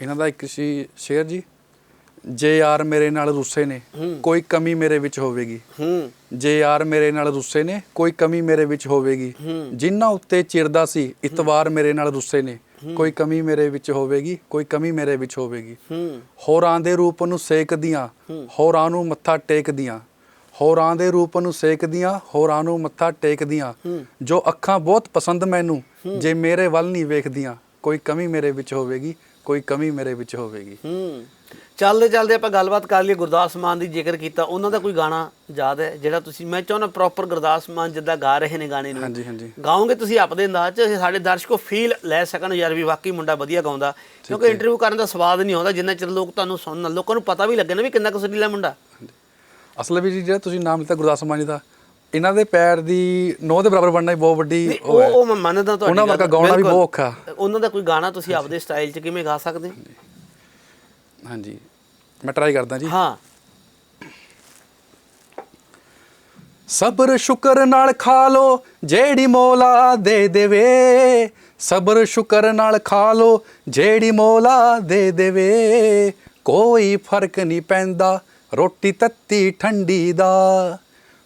ਇਹਨਾਂ ਦਾ ਇੱਕ ਸੀ ਸ਼ੇਰ ਜੀ। ਜੇ ਯਾਰ ਮੇਰੇ ਨਾਲ ਰੁੱਸੇ ਨੇ ਕੋਈ ਕਮੀ ਮੇਰੇ ਵਿੱਚ ਹੋਵੇਗੀ। ਹੂੰ। ਜੇ ਯਾਰ ਮੇਰੇ ਨਾਲ ਰੁੱਸੇ ਨੇ ਕੋਈ ਕਮੀ ਮੇਰੇ ਵਿੱਚ ਹੋਵੇਗੀ। ਜਿਨ੍ਹਾਂ ਉੱਤੇ ਚਿਰਦਾ ਸੀ ਇਤਵਾਰ ਮੇਰੇ ਨਾਲ ਰੁੱਸੇ ਨੇ ਕੋਈ ਕਮੀ ਮੇਰੇ ਵਿੱਚ ਹੋਵੇਗੀ ਕੋਈ ਕਮੀ ਮੇਰੇ ਵਿੱਚ ਹੋਵੇਗੀ। ਹੋਰਾਂ ਦੇ ਰੂਪ ਨੂੰ ਸੇਕਦੀਆਂ ਹੋਰਾਂ ਨੂੰ ਮੱਥਾ ਟੇਕਦੀਆਂ। ਹੋਰਾਂ ਦੇ ਰੂਪ ਨੂੰ ਸੇਕਦੀਆਂ ਹੋਰਾਂ ਨੂੰ ਮੱਥਾ ਟੇਕਦੀਆਂ। ਜੋ ਅੱਖਾਂ ਬਹੁਤ ਪਸੰਦ ਮੈਨੂੰ ਜੇ ਮੇਰੇ ਵੱਲ ਨਹੀਂ ਵੇਖਦੀਆਂ ਕੋਈ ਕਮੀ ਮੇਰੇ ਵਿੱਚ ਹੋਵੇਗੀ ਕੋਈ ਕਮੀ ਮੇਰੇ ਵਿੱਚ ਹੋਵੇਗੀ। ਹੂੰ। ਚੱਲਦੇ ਚੱਲਦੇ ਆਪਾਂ ਗੱਲਬਾਤ ਕਰ ਲਈ ਗੁਰਦਾਸ ਮਾਨ ਦੀ ਜ਼ਿਕਰ ਕੀਤਾ ਉਹਨਾਂ ਦਾ ਕੋਈ ਗਾਣਾ ਯਾਦ ਹੈ ਜਿਹੜਾ ਤੁਸੀਂ ਮੈਂ ਚਾਹੁੰਦਾ ਪ੍ਰੋਪਰ ਗੁਰਦਾਸ ਮਾਨ ਜਿੱਦਾਂ ਗਾ ਰਹੇ ਨੇ ਗਾਣੇ ਨੂੰ। ਹਾਂਜੀ ਹਾਂਜੀ। ਗਾਓਗੇ ਤੁਸੀਂ ਆਪਦੇ ਅੰਦਾਜ਼ 'ਚ ਸਾਡੇ ਦਰਸ਼ਕੋ ਫੀਲ ਲੈ ਸਕਣ ਯਾਰ ਵੀ ਵਾਕਈ ਮੁੰਡਾ ਵਧੀਆ ਗਾਉਂਦਾ। ਕਿਉਂਕਿ ਇੰਟਰਵਿਊ ਕਰਨ ਦਾ ਸਵਾਦ ਨਹੀਂ ਆਉਂਦਾ ਜਿੰਨਾ ਚਿਰ ਲੋਕ ਤੁਹਾਨੂੰ ਸੁਣਨ ਲੋਕਾਂ ਨੂੰ ਪਤਾ ਵੀ ਲੱਗੇ ਨਾ ਵੀ ਕਿੰਨਾ ਕੁ ਸੁਰੀਲਾ ਮੁੰਡਾ। ਅਸਲ ਵਿੱਚ ਜਿਹੜਾ ਤੁਸੀਂ ਨਾਮ ਲਿੱਤਾ ਗੁਰਦਾਸ ਮਾਨ ਜੀ ਦਾ ਇਹਨਾਂ ਦੇ ਪੈਰ ਦੀ ਨੋਹ ਦੇ ਬਰਾਬਰ ਬਣਨਾ ਹੀ ਬਹੁਤ ਵੱਡੀ ਉਹ ਉਹ ਮੈਂ ਮੰਨਦਾ ਤੁਹਾਡੀ ਉਹਨਾਂ ਵਰਗਾ ਗਾਉਣਾ ਵੀ। ਬਹੁਤ ਔਖਾ। ਉਹਨਾਂ ਦਾ ਕੋਈ ਗਾਣਾ ਤੁਸੀਂ ਆਪਦੇ ਸਟਾਈਲ 'ਚ ਕਿਵੇਂ ਗਾ ਸਕਦੇ? ਹੋ? ਹਾਂਜੀ। ਮੈਂ ਟਰਾਈ ਕਰਦਾ ਜੀ। ਹਾਂ। ਸਬਰ ਸ਼ੁਕਰ ਨਾਲ ਖਾ ਲੋ ਜਿਹੜੀ ਮੌਲਾ ਦੇ ਦੇਵੇ। ਸਬਰ ਸ਼ੁਕਰ ਨਾਲ ਖਾ ਲੋ ਜਿਹੜੀ ਮੌਲਾ ਦੇ ਦੇਵੇ। ਕੋਈ ਫ਼ਰਕ ਨਹੀਂ ਪੈਂਦਾ ਰੋਟੀ ਤੱਤੀ ਠੰਡੀ ਦਾ।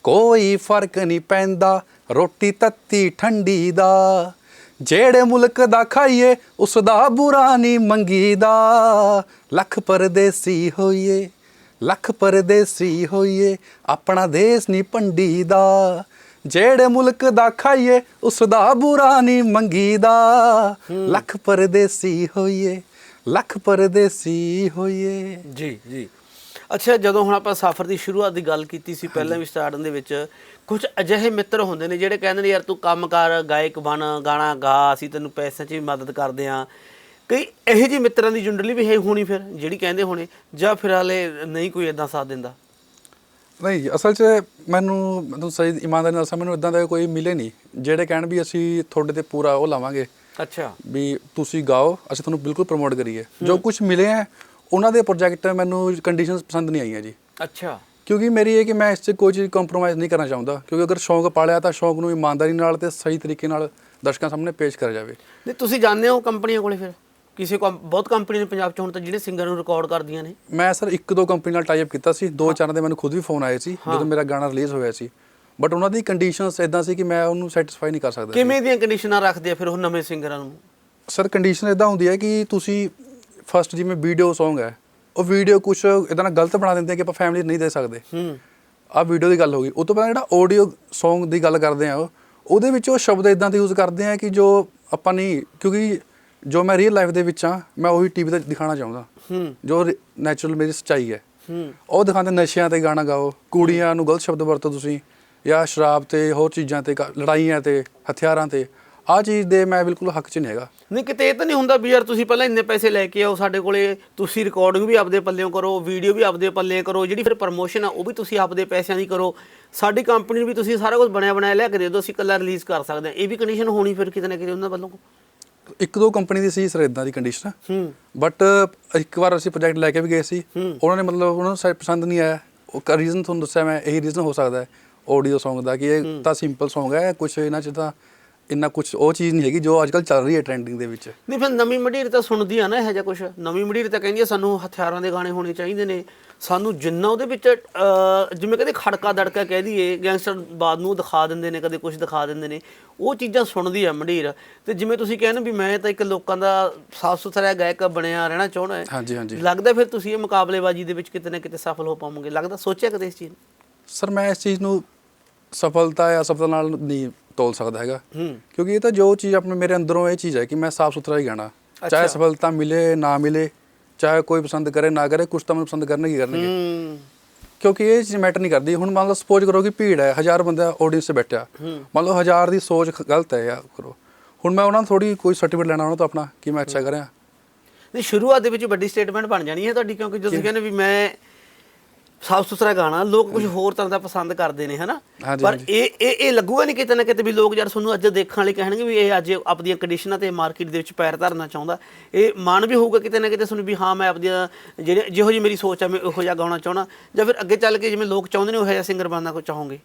ਕੋਈ ਫ਼ਰਕ ਨਹੀਂ ਪੈਂਦਾ ਰੋਟੀ ਤੱਤੀ ਠੰਡੀ ਦਾ। ਜਿਹੜੇ ਮੁਲਕ ਦਾ ਖਾਈਏ ਉਸ ਦਾ ਬੁਰਾ ਨਹੀਂ ਮੰਗੀਦਾ। ਲੱਖ ਪਰਦੇਸੀ ਹੋਈਏ ਲੱਖ ਪਰਦੇਸੀ ਹੋਈਏ ਆਪਣਾ ਦੇਸ ਨਹੀਂ ਭੰਡੀ ਦਾ ਜਿਹੜੇ ਮੁਲਕ ਦਾ ਖਾਈਏ ਉਸ ਦਾ ਬੁਰਾ ਨਹੀਂ ਮੰਗੀਦਾ। ਲੱਖ ਪਰਦੇਸੀ ਹੋਈਏ ਲੱਖ ਪਰਦੇਸੀ ਹੋਈਏ। ਜੀ ਜੀ। ਅੱਛਾ ਜਦੋਂ ਹੁਣ ਆਪਾਂ ਸਫ਼ਰ ਦੀ ਸ਼ੁਰੂਆਤ ਦੀ ਗੱਲ ਕੀਤੀ ਸੀ ਪਹਿਲਾਂ ਵੀ ਸਟਾਰਟਿੰਗ ਦੇ ਵਿੱਚ ਕੁਝ ਅਜਿਹੇ ਮਿੱਤਰ ਹੁੰਦੇ ਨੇ ਜਿਹੜੇ ਕਹਿੰਦੇ ਨੇ ਯਾਰ ਤੂੰ ਕੰਮ ਕਰ ਗਾਇਕ ਬਣ ਗਾਣਾ ਗਾ ਅਸੀਂ ਤੈਨੂੰ ਪੈਸਿਆਂ 'ਚ ਵੀ ਮਦਦ ਕਰਦੇ ਆ। ਕਈ ਇਹੋ ਜਿਹੇ ਮਿੱਤਰਾਂ ਦੀ ਜੁੰਡਲੀ ਵੀ ਹੈ ਹੋਣੀ ਫਿਰ ਜਿਹੜੀ ਕਹਿੰਦੇ ਹੋਣੇ ਜਾਂ ਫਿਰ ਹਾਲੇ ਨਹੀਂ ਕੋਈ ਇਦਾਂ ਸਾਥ ਦਿੰਦਾ? ਨਹੀਂ ਅਸਲ 'ਚ ਮੈਨੂੰ ਮੈਨੂੰ ਸਹੀ ਇਮਾਨਦਾਰੀ ਨਾਲ ਦੱਸਾਂ ਮੈਨੂੰ ਇਦਾਂ ਦਾ ਕੋਈ ਮਿਲੇ ਨਹੀਂ ਜਿਹੜੇ ਕਹਿਣ ਵੀ ਅਸੀਂ ਤੁਹਾਡੇ ਤੇ ਪੂਰਾ ਉਹ ਲਾਵਾਂਗੇ ਅੱਛਾ। ਵੀ ਤੁਸੀਂ ਗਾਓ ਅਸੀਂ ਤੁਹਾਨੂੰ ਬਿਲਕੁਲ ਪ੍ਰਮੋਟ ਕਰੀਏ। ਜੋ ਕੁਝ ਮਿਲੇ ਹੈ ਉਹਨਾਂ ਦੇ ਪ੍ਰੋਜੈਕਟ ਮੈਨੂੰ ਕੰਡੀਸ਼ਨਸ ਪਸੰਦ ਨਹੀਂ ਆਈਆਂ ਜੀ। ਅੱਛਾ। ਕਿਉਂਕਿ ਮੇਰੀ ਇਹ ਕਿ ਮੈਂ ਇਸ 'ਚ ਕੋਈ ਚੀਜ਼ ਕੰਪਰੋਮਾਈਜ਼ ਨਹੀਂ ਕਰਨਾ ਚਾਹੁੰਦਾ। ਕਿਉਂਕਿ ਅਗਰ ਸ਼ੌਂਕ ਪਾਲਿਆ ਤਾਂ ਸ਼ੌਂਕ ਨੂੰ ਇਮਾਨਦਾਰੀ ਨਾਲ ਤੇ ਸਹੀ ਤਰੀਕੇ ਨਾਲ ਦਰਸ਼ਕਾਂ ਸਾਹਮਣੇ ਪੇਸ਼ ਕਰਿਆ ਜਾਵੇ। ਨਹੀਂ ਤੁਸੀਂ ਜਾਣਦੇ ਹੋ ਕੰਪਨੀਆਂ ਕੋਲੇ ਫਿਰ? ਕਿਸੇ ਕੋ ਬਹੁਤ ਕੰਪਨੀ ਨੇ ਪੰਜਾਬ 'ਚ ਹੁਣ ਤਾਂ ਜਿਹੜੇ ਸਿੰਗਰ ਨੂੰ ਰਿਕਾਰਡ ਕਰਦੀਆਂ ਨੇ। ਮੈਂ ਸਰ ਇੱਕ ਦੋ ਕੰਪਨੀ ਨਾਲ ਟਾਈ ਅਪ ਕੀਤਾ ਸੀ। ਦੋ ਚਾਰਾਂ ਦੇ ਮੈਨੂੰ ਖੁਦ ਵੀ ਫੋਨ ਆਏ ਸੀ ਜਦੋਂ ਮੇਰਾ ਗਾਣਾ ਰਿਲੀਜ਼ ਹੋਇਆ ਸੀ। ਬਟ ਉਹਨਾਂ ਦੀ ਕੰਡੀਸ਼ਨਸ ਇਦਾਂ ਸੀ ਕਿ ਮੈਂ ਉਹਨੂੰ ਸੈਟੀਸਫਾਈ ਨਹੀਂ ਕਰ ਸਕਦਾ। ਕਿਵੇਂ ਦੀਆਂ ਕੰਡੀਸ਼ਨਾਂ ਰੱਖਦੇ ਆ ਫਿਰ ਉਹ ਨਵੇਂ ਸਿੰਗਰਾਂ ਨੂੰ? ਸਰ ਕੰਡੀਸ਼ਨ ਇਦਾਂ ਹੁੰਦੀ ਹੈ ਕਿ ਤੁਸੀਂ ਫਸਟ ਜਿਵੇਂ ਵੀਡੀਓ Song ਹੈ ਉਹ ਵੀਡੀਓ ਕੁਝ ਇਦਾਂ ਨਾ ਗਲਤ ਬਣਾ ਦਿੰਦੇ ਆ ਕਿ ਆਪਾਂ ਫੈਮਿਲੀ ਨਹੀਂ ਦੇ ਸਕਦੇ। ਹੂੰ। ਆਹ ਵੀਡੀਓ ਦੀ ਗੱਲ ਹੋ ਗਈ। ਉਹ ਤੋਂ ਪਹਿਲਾਂ ਜਿਹੜਾ ਆਡੀਓ Song ਦੀ ਗੱਲ ਕਰਦੇ ਆ ਉਹ ਉਹਦੇ ਵਿੱਚ ਉਹ ਸ਼ਬਦ ਇਦਾਂ ਦੇ ਯੂਜ਼ ਕਰਦੇ ਆ ਕਿ ਜੋ ਆਪਾਂ ਨਹੀਂ ਕਿਉਂਕਿ ਜੋ ਮੈਂ ਰੀਅਲ ਲਾਈਫ ਦੇ ਵਿੱਚ ਆ ਮੈਂ ਉਹੀ ਟੀਵੀ ਤੇ ਦਿਖਾਣਾ ਚਾਹੁੰਦਾ। ਹੂੰ। ਜੋ ਨੈਚੁਰਲ ਮੇਰੀ ਸੱਚਾਈ ਹੈ। ਹੂੰ। ਉਹ ਦਿਖਾਉਂਦੇ ਨਸ਼ਿਆਂ ਤੇ ਗਾਣਾ ਗਾਓ ਕੁੜੀਆਂ ਨੂੰ ਗਲਤ ਸ਼ਬਦ ਵਰਤੋ ਤੁਸੀਂ ਜਾਂ ਸ਼ਰਾਬ ਤੇ ਹੋਰ ਚੀਜ਼ਾਂ ਤੇ ਲੜਾਈਆਂ ਤੇ ਹਥਿਆਰਾਂ ਤੇ। ਆਹ ਚੀਜ਼ ਦੇ ਮੈਂ ਬਿਲਕੁਲ ਹੱਕ 'ਚ ਨਹੀਂ ਹੈਗਾ। ਨਹੀਂ ਕਿਤੇ ਇਹ ਤਾਂ ਨਹੀਂ ਹੁੰਦਾ ਵੀ ਯਾਰ ਤੁਸੀਂ ਪਹਿਲਾਂ ਇੰਨੇ ਪੈਸੇ ਲੈ ਕੇ ਆਓ ਸਾਡੇ ਕੋਲੇ ਤੁਸੀਂ ਰਿਕਾਰਡਿੰਗ ਵੀ ਆਪਦੇ ਪੱਲਿਓਂ ਕਰੋ ਵੀਡੀਓ ਵੀ ਆਪਦੇ ਪੱਲੇ ਕਰੋ ਜਿਹੜੀ ਫਿਰ ਪ੍ਰਮੋਸ਼ਨ ਆ ਉਹ ਵੀ ਤੁਸੀਂ ਆਪਦੇ ਪੈਸਿਆਂ ਦੀ ਕਰੋ। ਸਾਡੀ ਕੰਪਨੀ ਨੂੰ ਵੀ ਤੁਸੀਂ ਸਾਰਾ ਕੁਝ ਬਣਿਆ ਬਣਾਇਆ ਲਿਆ ਕੇ ਦੇ ਦਿਓ ਅਸੀਂ ਇਕੱਲਾ ਰਿਲੀਜ਼ ਕਰ ਸਕਦੇ ਹਾਂ। ਇਹ ਵੀ ਕੰਡੀਸ਼ਨ ਹੋਣੀ ਫਿਰ ਕਿਤੇ ਨਾ ਕਿਤੇ ਉਹਨਾਂ ਵੱਲੋਂ ਇੱਕ ਦੋ ਕੰਪਨੀ ਦੀ ਸੀ ਸਰ ਇਦਾਂ ਦੀ ਕੰਡੀਸ਼ਨ ਹੂੰ। ਬਟ ਇੱਕ ਵਾਰ ਅਸੀਂ ਪ੍ਰੋਜੈਕਟ ਲੈ ਕੇ ਵੀ ਗਏ ਸੀ। ਉਹਨਾਂ ਨੇ ਮਤਲਬ ਉਹਨਾਂ ਨੂੰ ਸ਼ਾਇਦ ਪਸੰਦ ਨਹੀਂ ਆਇਆ। ਉਹ ਰੀਜ਼ਨ ਤੁਹਾਨੂੰ ਦੱਸਿਆ ਮੈਂ ਇਹੀ ਰੀਜ਼ਨ ਹੋ ਸਕਦਾ ਹੈ। ਆਡੀਓ Song ਦਾ ਕਿ ਇਹ ਤਾਂ ਸਿੰਪਲ Song ਹੈ ਕੁਝ ਇਹਨਾਂ 'ਚ ਤਾਂ ਇੰਨਾ ਕੁਝ ਉਹ ਚੀਜ਼ ਨਹੀਂ ਹੈਗੀ ਜੋ ਅੱਜਕੱਲ ਚੱਲ ਰਹੀ ਹੈ ਟ੍ਰੈਂਡਿੰਗ ਦੇ ਵਿੱਚ। ਨਹੀਂ ਫਿਰ ਨਵੀਂ ਮਡੀਰ ਤਾਂ ਸੁਣਦੀ ਆ ਨਾ ਇਹੋ ਜਿਹਾ ਕੁਝ ਨਵੀਂ ਮਡੀਰ ਤਾਂ ਕਹਿੰਦੀ ਆ ਸਾਨੂੰ ਹਥਿਆਰਾਂ ਦੇ ਗਾਣੇ ਹੋਣੇ ਚਾਹੀਦੇ ਨੇ। ਸਾਨੂੰ ਜਿੰਨਾ ਉਹਦੇ ਵਿੱਚ ਅਹ, ਜਿਵੇਂ ਕਹਿੰਦੇ ਖੜਕਾ ਦੜਕਾ ਕਹਿ ਦਈਏ ਗੈਂਗਸਟਰ ਬਾਦ ਨੂੰ ਦਿਖਾ ਦਿੰਦੇ ਨੇ ਕਦੇ ਕੁਝ ਦਿਖਾ ਦਿੰਦੇ ਨੇ। ਉਹ ਚੀਜ਼ਾਂ ਸੁਣਦੀ ਆ ਮਡੀਰ। ਤੇ ਜਿਵੇਂ ਤੁਸੀਂ ਕਹਿੰਦੇ ਵੀ ਮੈਂ ਤਾਂ ਇੱਕ ਲੋਕਾਂ ਦਾ ਸਾਫ਼ ਸੁਥਰਾ ਗਾਇਕ ਬਣਿਆ ਰਹਿਣਾ ਚਾਹੁੰਦਾ ਹੈ। ਹਾਂਜੀ ਹਾਂਜੀ। ਲੱਗਦਾ ਫਿਰ ਤੁਸੀਂ ਇਹ ਮੁਕਾਬਲੇਬਾਜ਼ੀ ਦੇ ਵਿੱਚ ਕਿਤੇ ਨਾ ਕਿਤੇ ਸਫਲ ਹੋ ਪਾਵੋਗੇ? ਲੱਗਦਾ? ਸੋਚਿਆ ਕਦੇ ਇਸ ਚੀਜ਼ ਨੂੰ? ਸਰ ਮੈਂ ਇਸ ਚੀਜ਼ ਨੂੰ ਸਫਲਤਾ ਜਾਂ ਅਸਫਲਤਾ ਨਾਲ ਨਹੀਂ ਤੋਲ ਸਕਦਾ ਹੈਗਾ। ਕਿਉਂਕਿ ਇਹ ਤਾਂ ਜੋ ਚੀਜ਼ ਆਪਣੇ ਮੇਰੇ ਅੰਦਰੋਂ ਇਹ ਚੀਜ਼ ਹੈ ਕਿ ਮੈਂ ਸਾਫ਼ ਸੁਥਰਾ ਹੀ ਗਾਣਾ। ਚਾਹੇ ਸਫਲਤਾ ਮਿਲੇ ਨਾ ਮਿਲੇ ਚਾਹੇ ਕੋਈ ਪਸੰਦ ਕਰੇ ਨਾ ਕਰੇ ਕੁਝ ਤਾਂ ਮੈਨੂੰ ਪਸੰਦ ਕਰਨਗੇ ਕਰਨਗੇ। ਕਿਉਂਕਿ ਇਹ ਚੀਜ਼ ਮੈਟਰ ਨਹੀਂ ਕਰਦੀ। ਹੁਣ ਮੰਨ ਲਓ ਸਪੋਜ਼ ਕਰੋ ਕਿ ਭੀੜ ਹੈ ਹਜ਼ਾਰ ਬੰਦਾ ਆਡੀਅנס 'ਚ ਬੈਠਾ ਮੰਨ ਲਓ ਹਜ਼ਾਰ ਦੀ ਸੋਚ ਗਲਤ ਹੈ ਯਾਰ ਕਰੋ। ਹੁਣ ਮੈਂ ਉਹਨਾਂ ਨੂੰ ਥੋੜੀ ਕੋਈ ਸਰਟੀਫਿਕੇਟ ਲੈਣਾ ਉਹਨਾਂ ਤੋਂ ਆਪਣਾ ਕਿ ਮੈਂ ਅੱਛਾ ਕਰਿਆ। ਨਹੀਂ ਸ਼ੁਰੂਆਤ ਦੇ ਵਿੱਚ ਵੱਡੀ ਸਟੇਟਮੈਂਟ ਬਣ ਜਾਣੀ ਹੈ ਤੁਹਾਡੀ ਕਿਉਂਕਿ ਜਦੋਂ ਤੁਸੀਂ ਕਹਿੰਦੇ ਵੀ ਮੈਂ ਸਾਫ਼ ਸੁਥਰਾ ਗਾਣਾ ਲੋਕ ਕੁਝ ਹੋਰ ਤਰ੍ਹਾਂ ਦਾ ਪਸੰਦ ਕਰਦੇ ਨੇ ਹਨਾ? ਪਰ। ਇਹ ਇਹ ਇਹ ਲੱਗੂਗਾ ਨਹੀਂ ਕਿਤੇ ਨਾ ਕਿਤੇ ਵੀ ਲੋਕ ਯਾਰ ਤੁਹਾਨੂੰ ਅੱਜ ਦੇਖਣ ਵਾਲੇ ਕਹਿਣਗੇ ਵੀ ਇਹ ਅੱਜ ਆਪਣੀਆਂ ਕੰਡੀਸ਼ਨਾਂ ਤੇ ਮਾਰਕੀਟ ਦੇ ਵਿੱਚ ਪੈਰ ਧਰਨਾ ਚਾਹੁੰਦਾ। ਇਹ ਮਨ ਵੀ ਹੋਊਗਾ ਕਿਤੇ ਨਾ ਕਿਤੇ ਤੁਹਾਨੂੰ ਵੀ ਹਾਂ ਮੈਂ ਆਪਣੀਆਂ ਜਿਹੜੇ ਜਿਹੋ ਜਿਹੀ ਮੇਰੀ ਸੋਚ ਆ ਮੈਂ ਉਹੋ ਜਿਹਾ ਗਾਉਣਾ ਚਾਹਣਾ ਜਾਂ ਫਿਰ ਅੱਗੇ ਚੱਲ ਕੇ ਜਿਵੇਂ ਲੋਕ ਚਾਹੁੰਦੇ ਨੇ ਉਹੋ ਜਿਹਾ ਸਿੰਗਰ ਬਣਨਾ ਕੋ ਚਾਹੋਗੇ?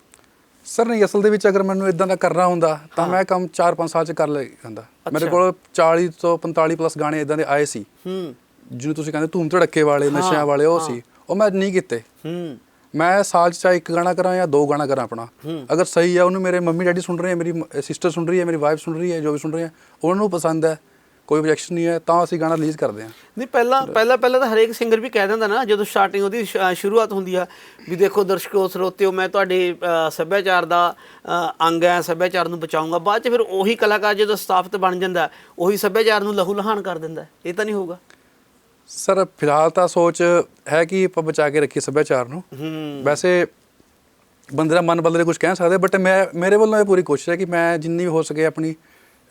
ਸਰ ਨਹੀਂ ਅਸਲ ਦੇ ਵਿੱਚ ਅਗਰ ਮੈਨੂੰ ਇਦਾਂ ਦਾ ਕਰਨਾ ਹੁੰਦਾ ਤਾਂ ਮੈਂ ਕੰਮ 4-5 ਸਾਲ 'ਚ ਕਰ ਲੈ ਹੁੰਦਾ ਮੇਰੇ ਕੋਲ 40 ਤੋਂ 45 ਪਲੱਸ ਗਾਣੇ ਇਦਾਂ ਦੇ ਆਏ ਸੀ। ਹੂੰ। ਜਿਹਨੂੰ ਤੁਸੀਂ ਕਹਿੰਦੇ ਧੂਮ ਧੜੱਕੇ ਵਾਲੇ ਨਸ਼ਿਆਂ ਵਾਲੇ ਉਹ ਸੀ। ਉਹ ਮੈਂ ਨਹੀਂ ਕੀਤੇ। ਹੂੰ। ਮੈਂ ਸਾਲ 'ਚ ਚਾਹੇ ਇੱਕ ਗਾਣਾ ਕਰਾਂ ਜਾਂ ਦੋ ਗਾਣਾ ਕਰਾਂ ਆਪਣਾ। ਅਗਰ ਸਹੀ ਹੈ ਉਹਨੂੰ ਮੇਰੇ ਮੰਮੀ ਡੈਡੀ ਸੁਣ ਰਹੇ ਹੈ ਮੇਰੀ ਸਿਸਟਰ ਸੁਣ ਰਹੀ ਹੈ ਮੇਰੀ ਵਾਈਫ ਸੁਣ ਰਹੀ ਹੈ ਜੋ ਵੀ ਸੁਣ ਰਹੇ ਹੈ ਉਹਨਾਂ ਨੂੰ ਪਸੰਦ ਹੈ ਕੋਈ objection ਨਹੀਂ ਹੈ ਤਾਂ ਅਸੀਂ ਗਾਣਾ ਰਿਲੀਜ਼ ਕਰਦੇ ਹਾਂ ਨਹੀਂ ਪਹਿਲਾਂ ਪਹਿਲਾਂ ਪਹਿਲਾਂ ਤਾਂ ਹਰੇਕ ਸਿੰਗਰ ਵੀ ਕਹਿ ਦਿੰਦਾ ਨਾ ਜਦੋਂ ਸਟਾਰਟਿੰਗ ਉਹਦੀ ਸ਼ੁਰੂਆਤ ਹੁੰਦੀ ਆ ਵੀ ਦੇਖੋ ਦਰਸ਼ਕੋ ਸਰੋਤਿਓ ਮੈਂ ਤੁਹਾਡੇ ਸੱਭਿਆਚਾਰ ਦਾ ਅੰਗ ਹੈ ਸੱਭਿਆਚਾਰ ਨੂੰ ਬਚਾਉਂਗਾ। ਬਾਅਦ ਚ ਫਿਰ ਉਹੀ ਕਲਾਕਾਰ ਜਦੋਂ ਸਥਾਪਿਤ ਬਣ ਜਾਂਦਾ ਉਹੀ ਸੱਭਿਆਚਾਰ ਨੂੰ ਲਹੂ ਲਹਾਨ ਕਰ ਦਿੰਦਾ। ਇਹ ਤਾਂ ਨਹੀਂ ਹੋਊਗਾ। ਸਰ ਫਿਲਹਾਲ ਤਾਂ ਸੋਚ ਹੈ ਕਿ ਆਪਾਂ ਬਚਾ ਕੇ ਰੱਖੀਏ ਸੱਭਿਆਚਾਰ ਨੂੰ। ਹੂੰ। ਵੈਸੇ ਬੰਦੇ ਦਾ ਮਨ ਬਦਲੇ ਕੁਝ ਕਹਿ ਸਕਦੇ ਬਟ ਮੈਂ ਮੇਰੇ ਵੱਲੋਂ ਇਹ ਪੂਰੀ ਕੋਸ਼ਿਸ਼ ਹੈ ਕਿ ਮੈਂ ਜਿੰਨੀ ਵੀ ਹੋ ਸਕੇ ਆਪਣੀ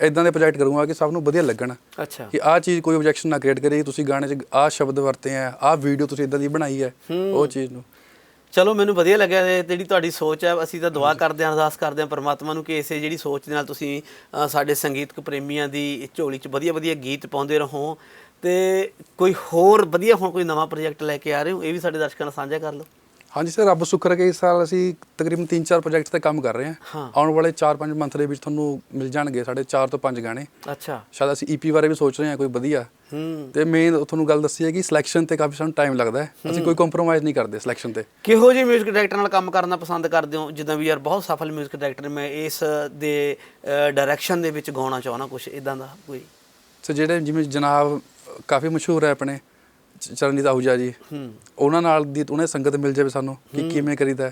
ਇਦਾਂ ਦੇ ਪ੍ਰੋਜੈਕਟ ਕਰੂੰਗਾ ਕਿ ਸਭ ਨੂੰ ਵਧੀਆ ਲੱਗਣ। ਅੱਛਾ। ਕਿ ਆਹ ਚੀਜ਼ ਕੋਈ ਆਬਜੈਕਸ਼ਨ ਨਾ ਕ੍ਰੀਏਟ ਕਰੇ ਤੁਸੀਂ ਗਾਣੇ 'ਚ ਆਹ ਸ਼ਬਦ ਵਰਤੇ ਆ ਆਹ ਵੀਡੀਓ ਤੁਸੀਂ ਇਦਾਂ ਦੀ ਬਣਾਈ ਹੈ ਉਹ ਚੀਜ਼ ਨੂੰ। ਚਲੋ ਮੈਨੂੰ ਵਧੀਆ ਲੱਗਿਆ ਜਿਹੜੀ ਤੁਹਾਡੀ ਸੋਚ ਹੈ ਅਸੀਂ ਤਾਂ ਦੁਆ ਕਰਦੇ ਹਾਂ ਅਰਦਾਸ ਕਰਦੇ ਹਾਂ ਪਰਮਾਤਮਾ ਨੂੰ ਕਿ ਇਸੇ ਜਿਹੜੀ ਸੋਚ ਦੇ ਨਾਲ ਤੁਸੀਂ ਸਾਡੇ ਸੰਗੀਤਕ ਪ੍ਰੇਮੀਆਂ ਦੀ ਝੋਲੀ 'ਚ ਵਧੀਆ ਵਧੀਆ ਗੀਤ ਪਾਉਂਦੇ ਰਹੋ। ਤੇ ਕੋਈ ਹੋਰ ਵਧੀਆ ਹੁਣ ਕੋਈ ਨਵਾਂ ਪ੍ਰੋਜੈਕਟ ਲੈ ਕੇ ਆ ਰਹੇ ਹੋ ਇਹ ਵੀ ਸਾਡੇ ਦਰਸ਼ਕਾਂ ਨਾਲ ਸਾਂਝਾ ਕਰ ਲਓ ਹਾਂਜੀ ਸਰ ਰੱਬ ਸ਼ੁਕਰ ਹੈ ਕਿ ਇਸ ਸਾਲ ਅਸੀਂ ਤਕਰੀਬਨ 3-4 ਪ੍ਰੋਜੈਕਟ ਤੇ ਕੰਮ ਕਰ ਰਹੇ ਹਾਂ। ਹਾਂ ਆਉਣ ਵਾਲੇ 4-5 ਮੰਥ ਦੇ ਵਿੱਚ ਤੁਹਾਨੂੰ ਮਿਲ ਜਾਣਗੇ ਸਾਡੇ 4 ਤੋਂ 5 ਗਾਣੇ ਅੱਛਾ ਸ਼ਾਇਦ ਅਸੀਂ ਈਪੀ ਬਾਰੇ ਵੀ ਸੋਚ ਰਹੇ ਹਾਂ ਕੋਈ ਵਧੀਆ ਹੂੰ ਤੇ ਮੇਨ ਤੁਹਾਨੂੰ ਗੱਲ ਦੱਸੀ ਹੈ ਕਿ ਸਿਲੈਕਸ਼ਨ ਤੇ ਕਾਫੀ ਸਾਨੂੰ ਟਾਈਮ ਲੱਗਦਾ ਹੈ ਅਸੀਂ ਕੋਈ ਕੰਪਰੋਮਾਈਜ਼ ਨਹੀਂ ਕਰਦੇ ਸਿਲੈਕਸ਼ਨ ਤੇ ਕਿਹੋ ਜਿਹੇ 뮤직 ਡਾਇਰੈਕਟਰ ਨਾਲ ਕੰਮ ਕਰਨਾ ਪਸੰਦ ਕਰਦੇ ਹੋ ਜਿੱਦਾਂ ਵੀ ਯਾਰ ਬਹੁਤ ਸਫਲ 뮤직 ਡਾਇਰੈਕਟਰ ਮੈਂ ਇਸ ਦੇ ਡਾਇਰੈਕਸ਼ਨ ਦੇ ਵਿੱਚ ਗਾਉਣਾ ਚਾਹਣਾ ਕੁਝ ਇਦਾਂ ਦਾ ਕੋਈ ਸੋ ਜਿਹੜੇ ਜਿਵੇਂ ਜਨਾਬ ਕਾਫੀ ਮਸ਼ਹੂਰ ਹੈ ਆਪਣੇ ਚਰਨਜੀਤ ਆਹੂਜਾ ਜੀ। ਹੂੰ। ਉਹਨਾਂ ਨਾਲ ਦੀ ਉਹਨੇ ਸੰਗਤ ਮਿਲ ਜਾਵੇ ਸਾਨੂੰ ਕਿ ਕਿਵੇਂ ਕਰੀਦਾ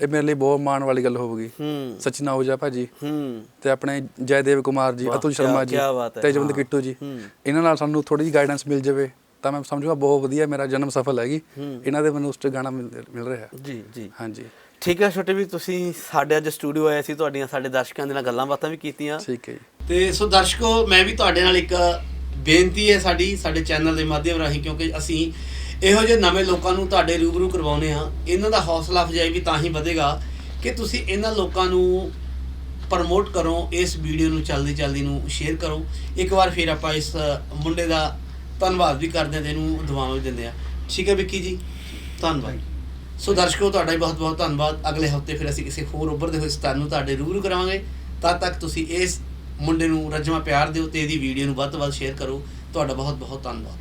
ਇਹ ਮੇਰੇ ਲਈ ਬਹੁਤ ਮਾਣ ਵਾਲੀ ਗੱਲ ਹੋਊਗੀ। ਹੂੰ। ਸਚਿਨ ਆਹੂਜਾ ਭਾਜੀ। ਹੂੰ। ਤੇ ਆਪਣੇ ਜੈਦੇਵ ਕੁਮਾਰ ਜੀ ਅਤੁਲ ਸ਼ਰਮਾ ਜੀ ਤੇਜਵੰਤ। ਕਿੱਟੂ ਜੀ। ਇਹਨਾਂ ਨਾਲ ਸਾਨੂੰ ਥੋੜੀ ਜਿਹੀ ਗਾਈਡੈਂਸ ਮਿਲ ਜਾਵੇ ਤਾਂ ਮੈਂ ਸਮਝੂਗਾ ਬਹੁਤ ਵਧੀਆ ਮੇਰਾ ਜਨਮ ਸਫਲ ਹੈਗੀ। ਇਹਨਾਂ ਦੇ ਮੈਨੂੰ ਉਸ ਤੇ ਗਾਣਾ ਮਿਲ ਮਿਲ ਰਿਹਾ। ਜੀ ਜੀ। ਹਾਂਜੀ। ਠੀਕ ਹੈ ਛੋਟੇ ਵੀ ਤੁਸੀਂ ਸਾਡੇ ਅੱਜ ਸਟੂਡੀਓ ਆਏ ਸੀ ਤੁਹਾਡੀਆਂ ਸਾਡੇ ਦਰਸ਼ਕਾਂ ਦੇ ਨਾਲ ਗੱਲਾਂ ਬਾਤਾਂ ਵੀ ਕੀਤੀਆਂ। ਠੀਕ ਹੈ ਜੀ। ਤੇ ਸੋ ਦਰਸ਼ਕੋ ਮੈਂ ਵੀ ਤੁਹਾਡੇ ਨਾਲ ਇੱਕ ਬੇਨਤੀ ਹੈ ਸਾਡੀ, ਸਾਡੇ ਚੈਨਲ ਦੇ ਮਾਧਿਅਮ ਰਾਹੀਂ, ਕਿਉਂਕਿ ਅਸੀਂ ਇਹੋ ਜਿਹੇ ਨਵੇਂ ਲੋਕਾਂ ਨੂੰ ਤੁਹਾਡੇ ਰੂਬਰੂ ਕਰਵਾਉਨੇ ਆ ਇਹਨਾਂ ਦਾ ਹੌਸਲਾ ਅਫਜ਼ਾਈ ਵੀ ਤਾਂ ਹੀ ਵਧੇਗਾ ਕਿ ਤੁਸੀਂ ਇਹਨਾਂ ਲੋਕਾਂ ਨੂੰ ਪ੍ਰਮੋਟ ਕਰੋ, ਇਸ ਵੀਡੀਓ ਨੂੰ ਜਲਦੀ ਚਲਦੀ ਨੂੰ ਸ਼ੇਅਰ ਕਰੋ। ਇੱਕ ਵਾਰ ਫਿਰ ਆਪਾਂ ਇਸ ਮੁੰਡੇ ਦਾ ਧੰਨਵਾਦ ਵੀ ਕਰਦੇ ਹਾਂ ਤੇ ਇਹਨੂੰ ਦੁਆਵਾਂ ਵੀ ਦਿੰਦੇ ਆ ਠੀਕ ਹੈ ਵਿੱਕੀ ਜੀ, ਧੰਨਵਾਦ। ਸੋ ਦਰਸ਼ਕੋ, ਤੁਹਾਡਾ ਵੀ ਬਹੁਤ ਬਹੁਤ ਧੰਨਵਾਦ। ਅਗਲੇ ਹਫ਼ਤੇ ਫਿਰ ਅਸੀਂ ਕਿਸੇ ਹੋਰ ਉੱਭਰਦੇ ਹੋਏ ਸਥਾਨ ਨੂੰ ਤੁਹਾਡੇ ਰੂਬਰੂ ਕਰਾਵਾਂਗੇ। ਤਦ ਤੱਕ ਤੁਸੀਂ ਇਸ ਮੁੰਡੇ ਨੂੰ, ਰੱਜਵਾ ਪਿਆਰ ਦਿਓ ਤੇ ਇਹਦੀ ਵੀਡੀਓ ਨੂੰ ਵੱਧ ਤੋਂ ਵੱਧ ਸ਼ੇਅਰ ਕਰੋ। ਤੁਹਾਡਾ ਬਹੁਤ ਬਹੁਤ ਧੰਨਵਾਦ।